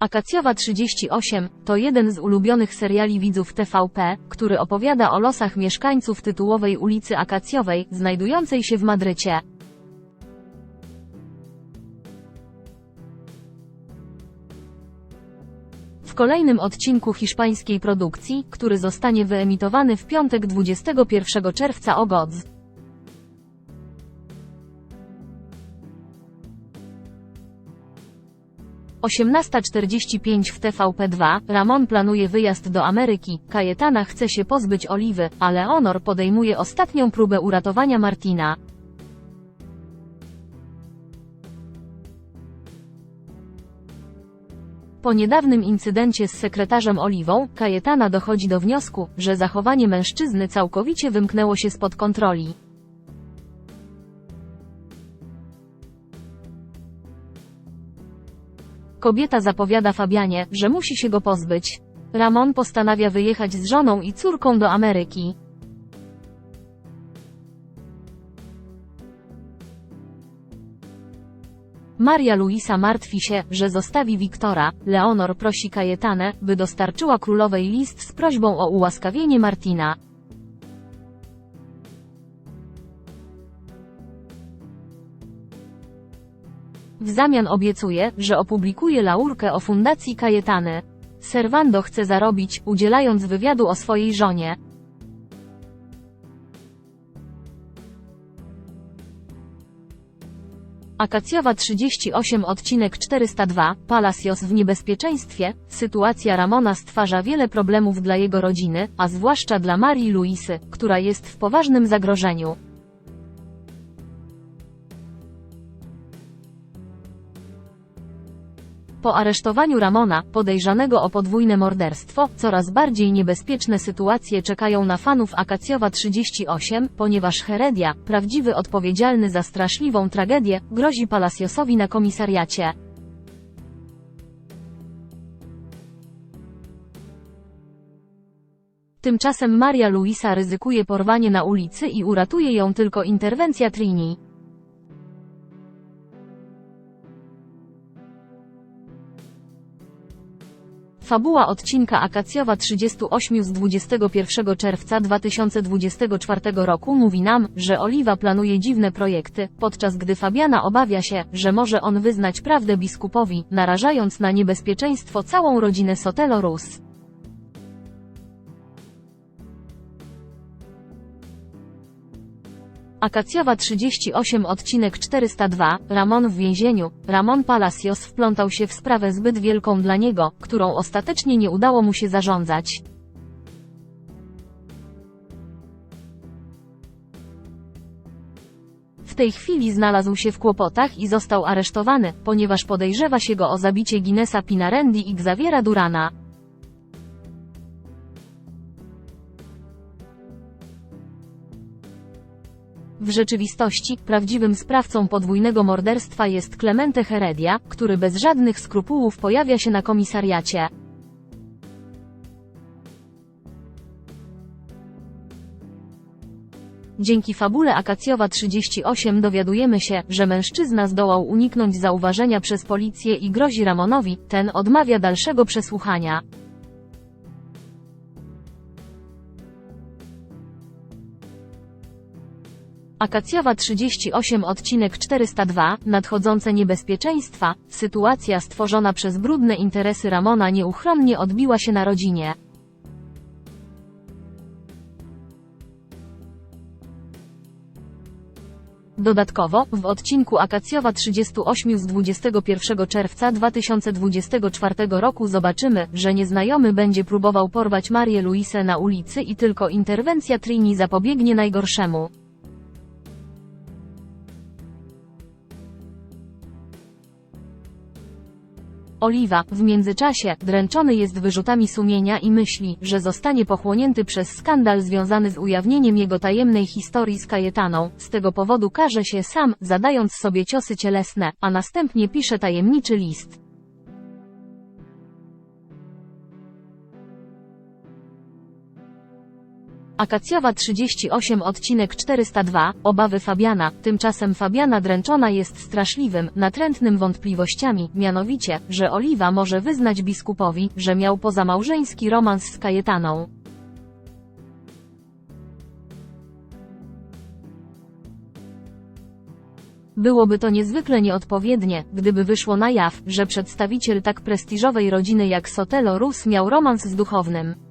Akacjowa 38 to jeden z ulubionych seriali widzów TVP, który opowiada o losach mieszkańców tytułowej ulicy Akacjowej, znajdującej się w Madrycie. W kolejnym odcinku hiszpańskiej produkcji, który zostanie wyemitowany w piątek 21 czerwca o godz. 18.45 w TVP2, Ramon planuje wyjazd do Ameryki, Kajetana chce się pozbyć Oliwy, a Leonor podejmuje ostatnią próbę uratowania Martina. Po niedawnym incydencie z sekretarzem Oliwą, Kajetana dochodzi do wniosku, że zachowanie mężczyzny całkowicie wymknęło się spod kontroli. Kobieta zapowiada Fabianie, że musi się go pozbyć. Ramon postanawia wyjechać z żoną i córką do Ameryki. Maria Luisa martwi się, że zostawi Wiktora. Leonor prosi Kajetanę, by dostarczyła królowej list z prośbą o ułaskawienie Martina. W zamian obiecuje, że opublikuje laurkę o fundacji Kajetany. Servando chce zarobić, udzielając wywiadu o swojej żonie. Akacjowa 38 odcinek 402, Palacios w niebezpieczeństwie, sytuacja Ramona stwarza wiele problemów dla jego rodziny, a zwłaszcza dla Marii Luisy, która jest w poważnym zagrożeniu. Po aresztowaniu Ramona, podejrzanego o podwójne morderstwo, coraz bardziej niebezpieczne sytuacje czekają na fanów Akacjowa 38, ponieważ Heredia, prawdziwy odpowiedzialny za straszliwą tragedię, grozi Palaciosowi na komisariacie. Tymczasem Maria Luisa ryzykuje porwanie na ulicy i uratuje ją tylko interwencja Trini. Fabuła odcinka Akacjowa 38 z 21 czerwca 2024 roku mówi nam, że Oliwa planuje dziwne projekty, podczas gdy Fabiana obawia się, że może on wyznać prawdę biskupowi, narażając na niebezpieczeństwo całą rodzinę Sotelo Rus. Akacjowa 38 odcinek 402, Ramon w więzieniu, Ramon Palacios wplątał się w sprawę zbyt wielką dla niego, którą ostatecznie nie udało mu się zarządzać. W tej chwili znalazł się w kłopotach i został aresztowany, ponieważ podejrzewa się go o zabicie Guinnessa Pinarendi i Xaviera Durana. W rzeczywistości, prawdziwym sprawcą podwójnego morderstwa jest Clemente Heredia, który bez żadnych skrupułów pojawia się na komisariacie. Dzięki fabule Akacjowa 38 dowiadujemy się, że mężczyzna zdołał uniknąć zauważenia przez policję i grozi Ramonowi, ten odmawia dalszego przesłuchania. Akacjowa 38 odcinek 402, nadchodzące niebezpieczeństwa, sytuacja stworzona przez brudne interesy Ramona nieuchronnie odbiła się na rodzinie. Dodatkowo, w odcinku Akacjowa 38 z 21 czerwca 2024 roku zobaczymy, że nieznajomy będzie próbował porwać Marię Luisę na ulicy i tylko interwencja Trini zapobiegnie najgorszemu. Oliwa, w międzyczasie, dręczony jest wyrzutami sumienia i myśli, że zostanie pochłonięty przez skandal związany z ujawnieniem jego tajemnej historii z Kajetaną. Z tego powodu każe się sam, zadając sobie ciosy cielesne, a następnie pisze tajemniczy list. Akacjowa 38 odcinek 402, obawy Fabiana, tymczasem Fabiana dręczona jest straszliwym, natrętnym wątpliwościami, mianowicie, że Oliwa może wyznać biskupowi, że miał pozamałżeński romans z Kajetaną. Byłoby to niezwykle nieodpowiednie, gdyby wyszło na jaw, że przedstawiciel tak prestiżowej rodziny jak Sotelo Rus miał romans z duchownym.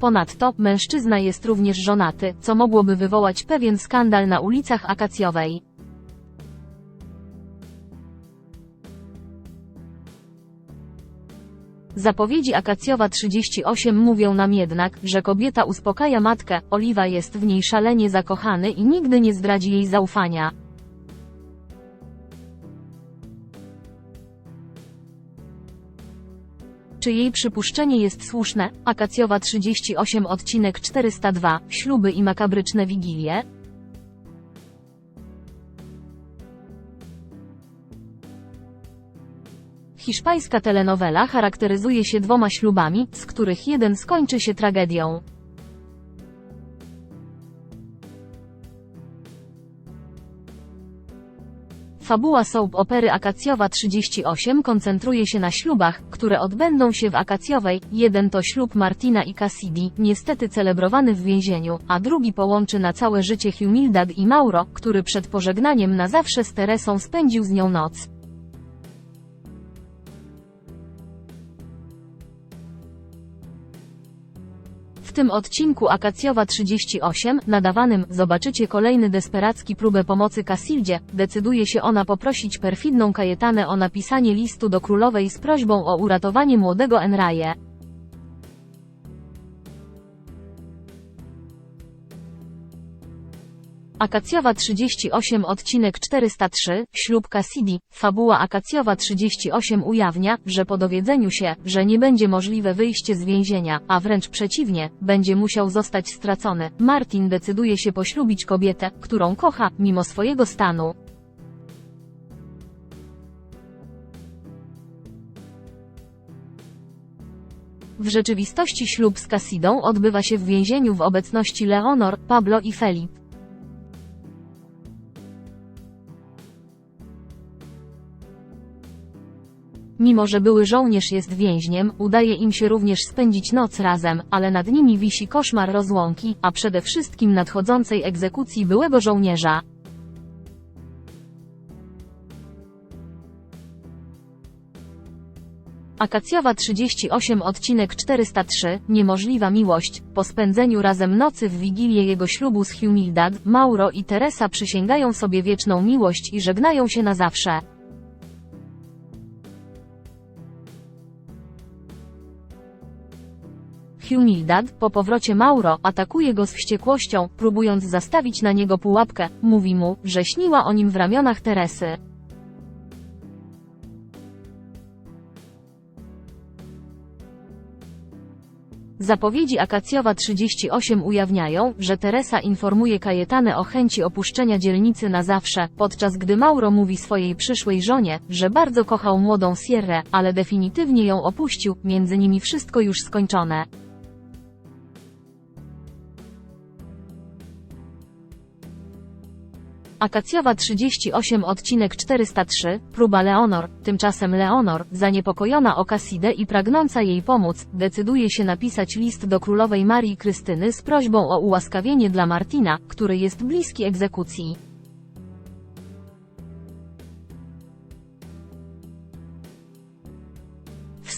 Ponadto, mężczyzna jest również żonaty, co mogłoby wywołać pewien skandal na ulicach Akacjowej. Zapowiedzi Akacjowa 38 mówią nam jednak, że kobieta uspokaja matkę, Oliwa jest w niej szalenie zakochany i nigdy nie zdradzi jej zaufania. Czy jej przypuszczenie jest słuszne? Akacjowa 38 odcinek 402 Śluby i makabryczne wigilie? Hiszpańska telenowela charakteryzuje się dwoma ślubami, z których jeden skończy się tragedią. Fabuła soap opery Akacjowa 38 koncentruje się na ślubach, które odbędą się w Akacjowej. Jeden to ślub Martina i Cassidy, niestety celebrowany w więzieniu, a drugi połączy na całe życie Humildad i Mauro, który przed pożegnaniem na zawsze z Teresą spędził z nią noc. Tym odcinku Akacjowa 38, nadawanym, zobaczycie kolejny desperacki próbę pomocy Casildzie, decyduje się ona poprosić perfidną Kajetanę o napisanie listu do królowej z prośbą o uratowanie młodego Enraje. Akacjowa 38 odcinek 403, ślub Cassidy, fabuła Akacjowa 38 ujawnia, że po dowiedzeniu się, że nie będzie możliwe wyjście z więzienia, a wręcz przeciwnie, będzie musiał zostać stracony, Martin decyduje się poślubić kobietę, którą kocha, mimo swojego stanu. W rzeczywistości ślub z Cassidą odbywa się w więzieniu w obecności Leonor, Pablo i Felip. Mimo że były żołnierz jest więźniem, udaje im się również spędzić noc razem, ale nad nimi wisi koszmar rozłąki, a przede wszystkim nadchodzącej egzekucji byłego żołnierza. Akacjowa 38 odcinek 403, Niemożliwa miłość, po spędzeniu razem nocy w wigilię jego ślubu z Humildad, Mauro i Teresa przysięgają sobie wieczną miłość i żegnają się na zawsze. Humildad, po powrocie Mauro, atakuje go z wściekłością, próbując zastawić na niego pułapkę, mówi mu, że śniła o nim w ramionach Teresy. Zapowiedzi Akacjowa 38 ujawniają, że Teresa informuje Kajetanę o chęci opuszczenia dzielnicy na zawsze, podczas gdy Mauro mówi swojej przyszłej żonie, że bardzo kochał młodą Sierrę, ale definitywnie ją opuścił, między nimi wszystko już skończone. Akacjowa 38 odcinek 403, próba Leonor, tymczasem Leonor, zaniepokojona o Cassidę i pragnąca jej pomóc, decyduje się napisać list do królowej Marii Krystyny z prośbą o ułaskawienie dla Martina, który jest bliski egzekucji.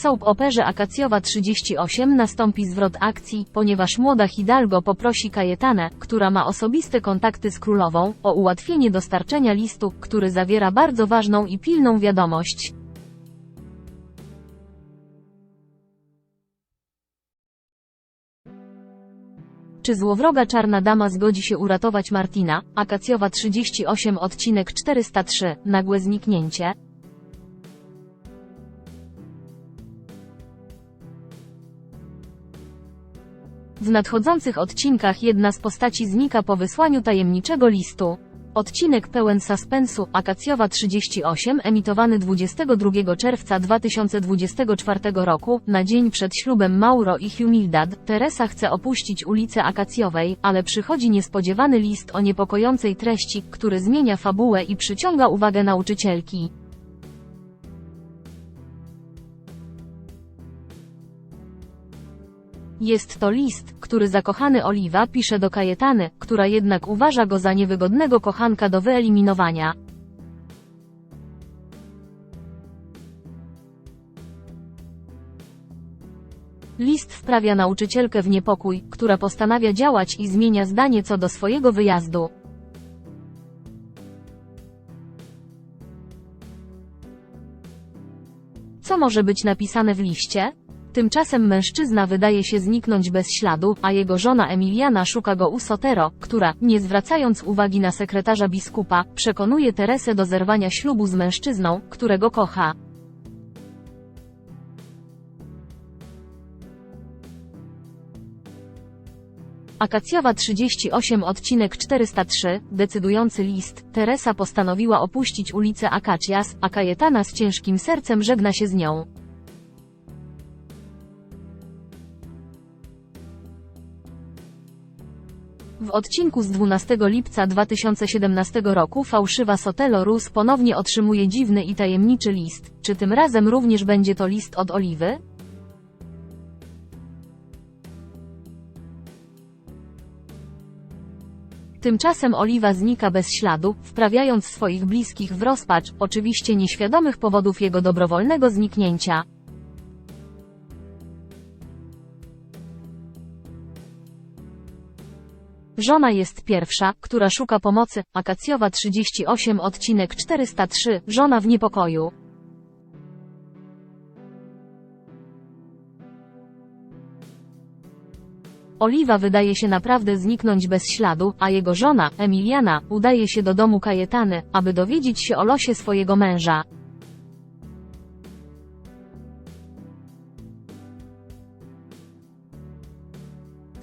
Soap operze Akacjowa 38 nastąpi zwrot akcji, ponieważ młoda Hidalgo poprosi Kajetanę, która ma osobiste kontakty z królową, o ułatwienie dostarczenia listu, który zawiera bardzo ważną i pilną wiadomość. Czy złowroga czarna dama zgodzi się uratować Martina? Akacjowa 38 odcinek 403, nagłe zniknięcie. W nadchodzących odcinkach jedna z postaci znika po wysłaniu tajemniczego listu. Odcinek pełen suspensu, Akacjowa 38, emitowany 22 czerwca 2024 roku, na dzień przed ślubem Mauro i Humildad, Teresa chce opuścić ulicę Akacjowej, ale przychodzi niespodziewany list o niepokojącej treści, który zmienia fabułę i przyciąga uwagę nauczycielki. Jest to list, który zakochany Oliwa pisze do Kajetany, która jednak uważa go za niewygodnego kochanka do wyeliminowania. List wprawia nauczycielkę w niepokój, która postanawia działać i zmienia zdanie co do swojego wyjazdu. Co może być napisane w liście? Tymczasem mężczyzna wydaje się zniknąć bez śladu, a jego żona Emiliana szuka go u Sotero, która, nie zwracając uwagi na sekretarza biskupa, przekonuje Teresę do zerwania ślubu z mężczyzną, którego kocha. Akacjowa 38 odcinek 403, decydujący list, Teresa postanowiła opuścić ulicę Akacias, a Kajetana z ciężkim sercem żegna się z nią. W odcinku z 12 lipca 2017 roku fałszywa Sotelo Rus ponownie otrzymuje dziwny i tajemniczy list. Czy tym razem również będzie to list od Oliwy? Tymczasem Oliwa znika bez śladu, wprawiając swoich bliskich w rozpacz, oczywiście nieświadomych powodów jego dobrowolnego zniknięcia. Żona jest pierwsza, która szuka pomocy. Akacjowa 38 odcinek 403. Żona w niepokoju. Oliwa wydaje się naprawdę zniknąć bez śladu, a jego żona, Emiliana, udaje się do domu Kajetany, aby dowiedzieć się o losie swojego męża.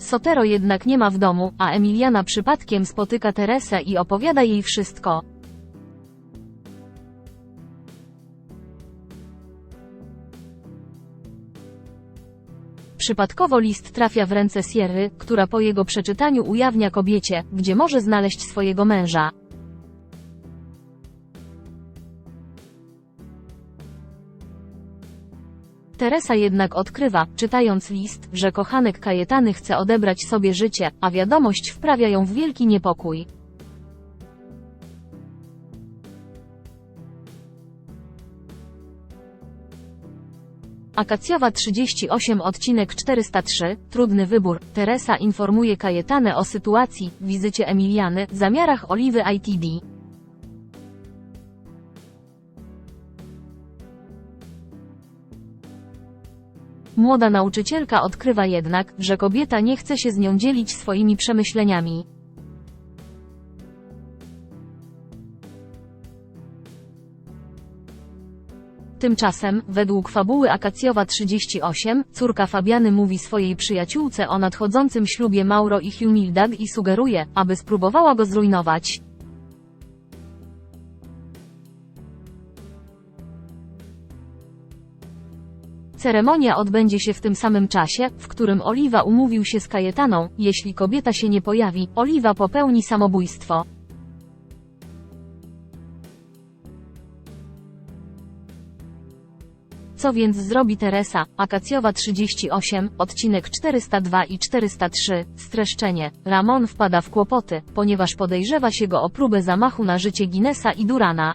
Sotero jednak nie ma w domu, a Emiliana przypadkiem spotyka Teresę i opowiada jej wszystko. Przypadkowo list trafia w ręce Sierry, która po jego przeczytaniu ujawnia kobiecie, gdzie może znaleźć swojego męża. Teresa jednak odkrywa, czytając list, że kochanek Kajetany chce odebrać sobie życie, a wiadomość wprawia ją w wielki niepokój. Akacjowa 38 odcinek 403, trudny wybór, Teresa informuje Kajetanę o sytuacji, wizycie Emiliany, zamiarach Oliwy ITD. Młoda nauczycielka odkrywa jednak, że kobieta nie chce się z nią dzielić swoimi przemyśleniami. Tymczasem, według fabuły Akacjowa 38, córka Fabiany mówi swojej przyjaciółce o nadchodzącym ślubie Mauro i Humildad i sugeruje, aby spróbowała go zrujnować. Ceremonia odbędzie się w tym samym czasie, w którym Oliwa umówił się z Kajetaną, jeśli kobieta się nie pojawi, Oliwa popełni samobójstwo. Co więc zrobi Teresa? Akacjowa 38, odcinek 402 i 403, streszczenie. Ramon wpada w kłopoty, ponieważ podejrzewa się go o próbę zamachu na życie Guinnessa i Durana.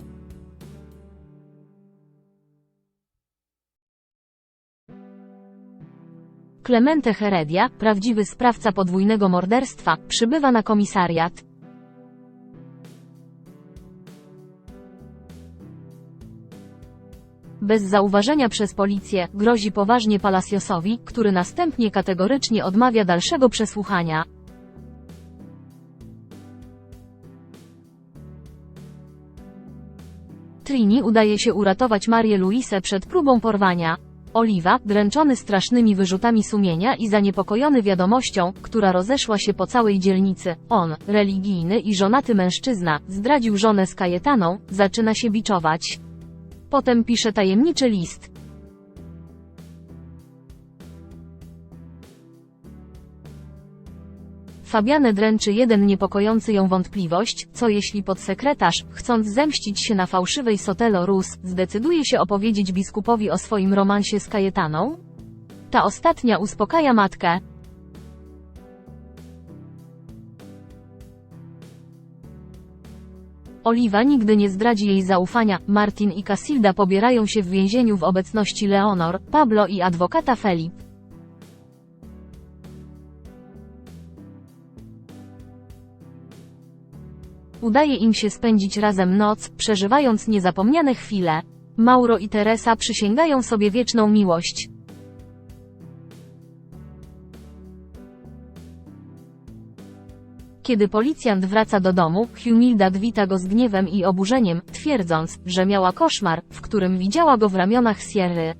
Clemente Heredia, prawdziwy sprawca podwójnego morderstwa, przybywa na komisariat. Bez zauważenia przez policję, grozi poważnie Palaciosowi, który następnie kategorycznie odmawia dalszego przesłuchania. Trini udaje się uratować Marię Luisę przed próbą porwania. Oliwa, dręczony strasznymi wyrzutami sumienia i zaniepokojony wiadomością, która rozeszła się po całej dzielnicy, on, religijny i żonaty mężczyzna, zdradził żonę z Kajetaną, zaczyna się biczować. Potem pisze tajemniczy list. Fabianę dręczy jeden niepokojący ją wątpliwość, co jeśli podsekretarz, chcąc zemścić się na fałszywej Sotelo Rus, zdecyduje się opowiedzieć biskupowi o swoim romansie z Kajetaną? Ta ostatnia uspokaja matkę. Oliwa nigdy nie zdradzi jej zaufania, Martin i Casilda pobierają się w więzieniu w obecności Leonor, Pablo i adwokata Felip. Udaje im się spędzić razem noc, przeżywając niezapomniane chwile. Mauro i Teresa przysięgają sobie wieczną miłość. Kiedy policjant wraca do domu, Humildad wita go z gniewem i oburzeniem, twierdząc, że miała koszmar, w którym widziała go w ramionach Sierry.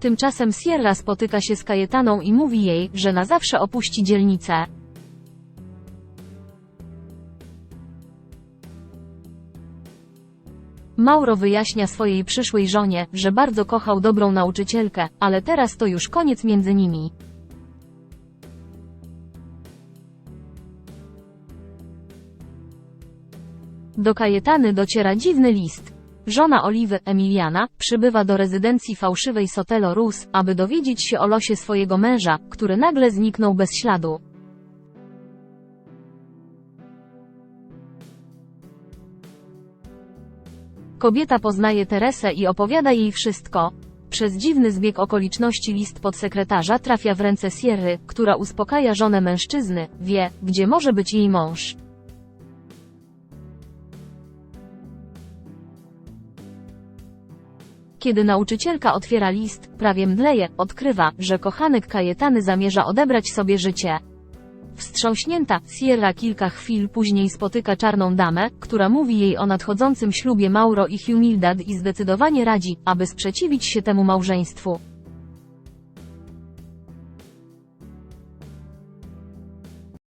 Tymczasem Sierra spotyka się z Kajetaną i mówi jej, że na zawsze opuści dzielnicę. Mauro wyjaśnia swojej przyszłej żonie, że bardzo kochał dobrą nauczycielkę, ale teraz to już koniec między nimi. Do Kajetany dociera dziwny list. Żona Oliwy, Emiliana, przybywa do rezydencji fałszywej Sotelo Rus, aby dowiedzieć się o losie swojego męża, który nagle zniknął bez śladu. Kobieta poznaje Teresę i opowiada jej wszystko. Przez dziwny zbieg okoliczności list podsekretarza trafia w ręce Sierry, która uspokaja żonę mężczyzny, wie, gdzie może być jej mąż. Kiedy nauczycielka otwiera list, prawie mdleje, odkrywa, że kochanek Kajetany zamierza odebrać sobie życie. Wstrząśnięta, Sierra kilka chwil później spotyka czarną damę, która mówi jej o nadchodzącym ślubie Mauro i Humildad i zdecydowanie radzi, aby sprzeciwić się temu małżeństwu.